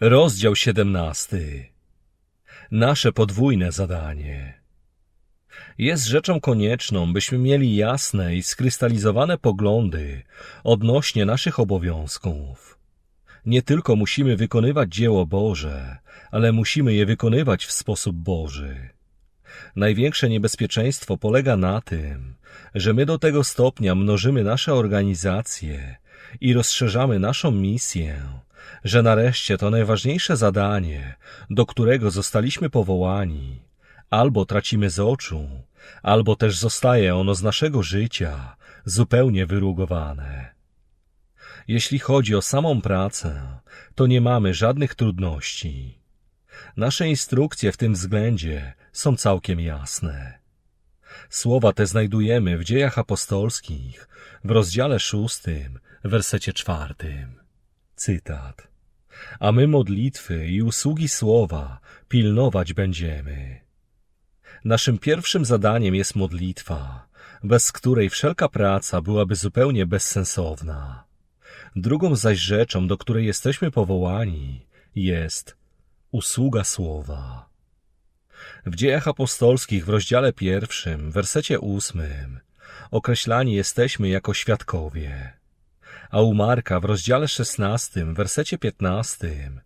Rozdział 17. Nasze podwójne zadanie. Jest rzeczą konieczną, byśmy mieli jasne i skrystalizowane poglądy odnośnie naszych obowiązków. Nie tylko musimy wykonywać dzieło Boże, ale musimy je wykonywać w sposób Boży. Największe niebezpieczeństwo polega na tym, że my do tego stopnia mnożymy nasze organizacje i rozszerzamy naszą misję, że nareszcie to najważniejsze zadanie, do którego zostaliśmy powołani, albo tracimy z oczu, albo też zostaje ono z naszego życia zupełnie wyrugowane. Jeśli chodzi o samą pracę, to nie mamy żadnych trudności. Nasze instrukcje w tym względzie są całkiem jasne. Słowa te znajdujemy w dziejach apostolskich w rozdziale szóstym, wersecie czwartym. Cytat. A my modlitwy i usługi słowa pilnować będziemy. Naszym pierwszym zadaniem jest modlitwa, bez której wszelka praca byłaby zupełnie bezsensowna. Drugą zaś rzeczą, do której jesteśmy powołani, jest usługa słowa. W dziejach apostolskich w rozdziale pierwszym, wersecie ósmym, określani jesteśmy jako świadkowie. A u Marka w rozdziale szesnastym, wersecie piętnastym,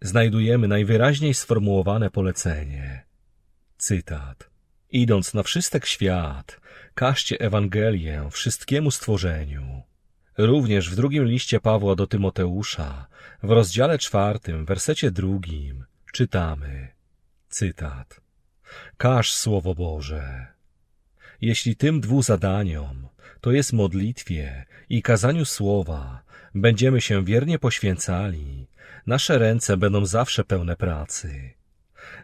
znajdujemy najwyraźniej sformułowane polecenie. Cytat. Idąc na wszystek świat, każcie Ewangelię wszystkiemu stworzeniu. Również w drugim liście Pawła do Tymoteusza, w rozdziale czwartym, wersecie drugim, czytamy. Cytat. Każ Słowo Boże. Jeśli tym dwu zadaniom, to jest modlitwie i kazaniu słowa, będziemy się wiernie poświęcali, nasze ręce będą zawsze pełne pracy.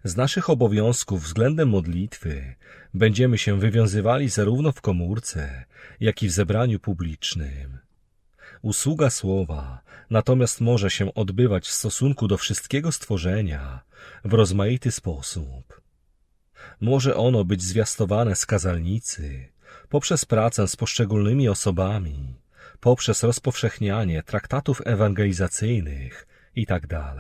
Z naszych obowiązków względem modlitwy będziemy się wywiązywali zarówno w komórce, jak i w zebraniu publicznym. Usługa słowa natomiast może się odbywać w stosunku do wszystkiego stworzenia w rozmaity sposób. Może ono być zwiastowane z kazalnicy, poprzez pracę z poszczególnymi osobami, poprzez rozpowszechnianie traktatów ewangelizacyjnych itd.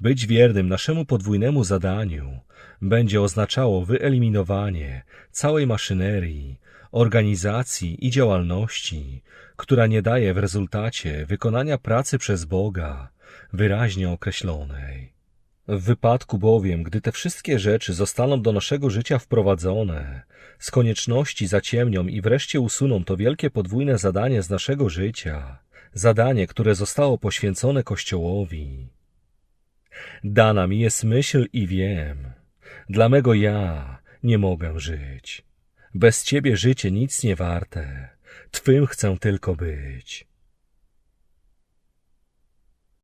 Być wiernym naszemu podwójnemu zadaniu będzie oznaczało wyeliminowanie całej maszynerii, organizacji i działalności, która nie daje w rezultacie wykonania pracy przez Boga wyraźnie określonej. W wypadku bowiem, gdy te wszystkie rzeczy zostaną do naszego życia wprowadzone, z konieczności zaciemnią i wreszcie usuną to wielkie podwójne zadanie z naszego życia, zadanie, które zostało poświęcone Kościołowi. Dana mi jest myśl i wiem, dla mego ja nie mogę żyć. Bez Ciebie życie nic nie warte, Twym chcę tylko być.